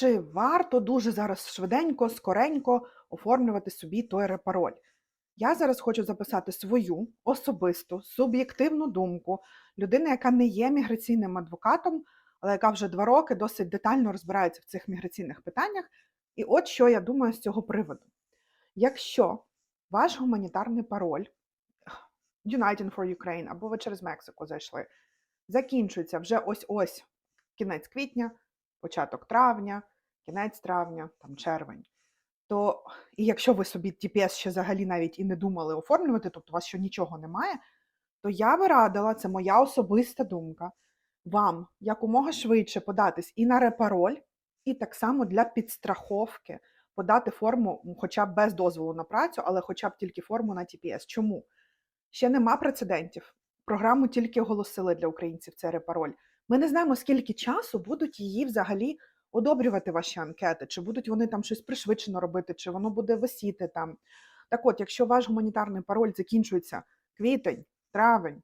чи варто дуже зараз швиденько, скоренько оформлювати собі той репароль? Я зараз хочу записати свою особисту суб'єктивну думку людини, яка не є міграційним адвокатом, але яка вже два роки досить детально розбирається в цих міграційних питаннях. І от що я думаю з цього приводу. Якщо ваш гуманітарний пароль United for Ukraine або ви через Мексику зайшли, закінчується вже ось-ось кінець квітня, початок травня, кінець травня, там червень. То, і якщо ви собі TPS ще взагалі навіть і не думали оформлювати, тобто у вас ще нічого немає, то я би радила, це моя особиста думка, вам якомога швидше податись і на репароль, і так само для підстраховки подати форму, хоча б без дозволу на працю, але хоча б тільки форму на TPS. Чому? Ще нема прецедентів. Програму тільки оголосили для українців це репароль. Ми не знаємо, скільки часу будуть її взагалі одобрювати ваші анкети, чи будуть вони там щось пришвидшено робити, чи воно буде висіти там. Так от, якщо ваш гуманітарний пароль закінчується квітень, травень,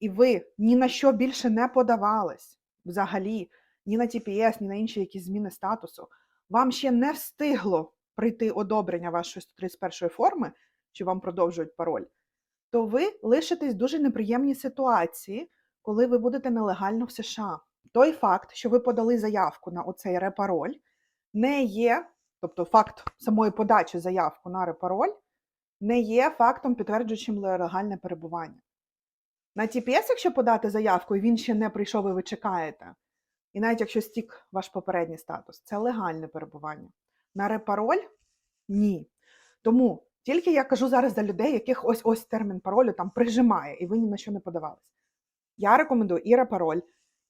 і ви ні на що більше не подавались взагалі, ні на TPS, ні на інші якісь зміни статусу, вам ще не встигло прийти одобрення вашої 131 форми, чи вам продовжують пароль, то ви лишитесь в дуже неприємній ситуації, коли ви будете нелегально в США. Той факт, що ви подали заявку на оцей репароль, не є, тобто факт самої подачі заявку на репароль, не є фактом, підтверджуючим легальне перебування. На TPS, якщо подати заявку, і він ще не прийшов, і ви чекаєте, і навіть якщо стік ваш попередній статус, це легальне перебування. На репароль ні. Тому тільки я кажу зараз для людей, яких ось ось термін паролю там прижимає, і ви ні на що не подавались. Я рекомендую і репароль,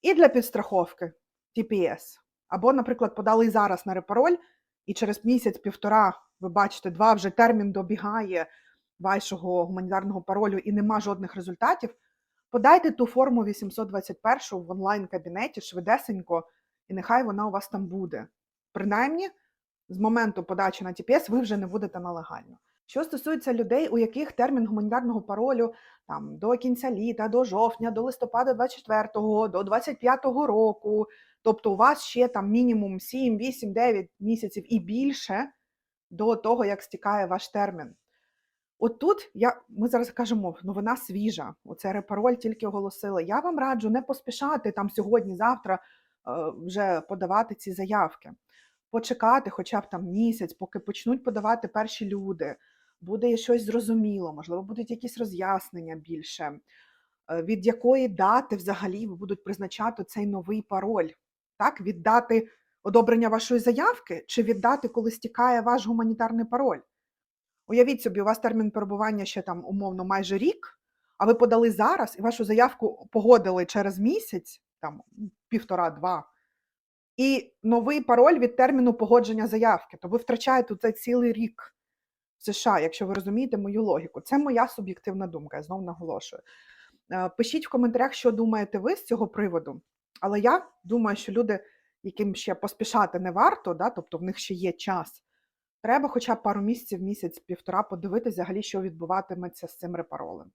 і для підстраховки TPS. Або, наприклад, подали зараз на репароль, і через місяць-півтора, ви бачите, два вже термін добігає вашого гуманітарного паролю і нема жодних результатів. Подайте ту форму 821 в онлайн-кабінеті швидесенько, і нехай вона у вас там буде. Принаймні, з моменту подачі на TPS ви вже не будете нелегально. Що стосується людей, у яких термін гуманітарного паролю там, до кінця літа, до жовтня, до листопада 24-го, до 25-го року, тобто у вас ще там мінімум 7, 8, 9 місяців і більше до того, як стікає ваш термін. От тут я, ми зараз кажемо, новина свіжа, оце репароль тільки оголосили. Я вам раджу не поспішати там сьогодні, завтра е, вже подавати ці заявки. Почекати хоча б там місяць, поки почнуть подавати перші люди, буде щось зрозуміло, можливо, будуть якісь роз'яснення більше, е, від якої дати взагалі будуть призначати цей новий пароль. Так, від дати одобрення вашої заявки чи від дати, коли стікає ваш гуманітарний пароль. Уявіть собі, у вас термін перебування ще там умовно майже рік, а ви подали зараз і вашу заявку погодили через місяць, там півтора-два, і новий пароль від терміну погодження заявки, то ви втрачаєте цей цілий рік США, якщо ви розумієте мою логіку. Це моя суб'єктивна думка, я знову наголошую. Е, Пишіть в коментарях, що думаєте ви з цього приводу. Але я думаю, що люди, яким ще поспішати не варто, да, тобто в них ще є час, треба хоча б пару місяців, місяць, півтора подивитися взагалі, що відбуватиметься з цим репаролем.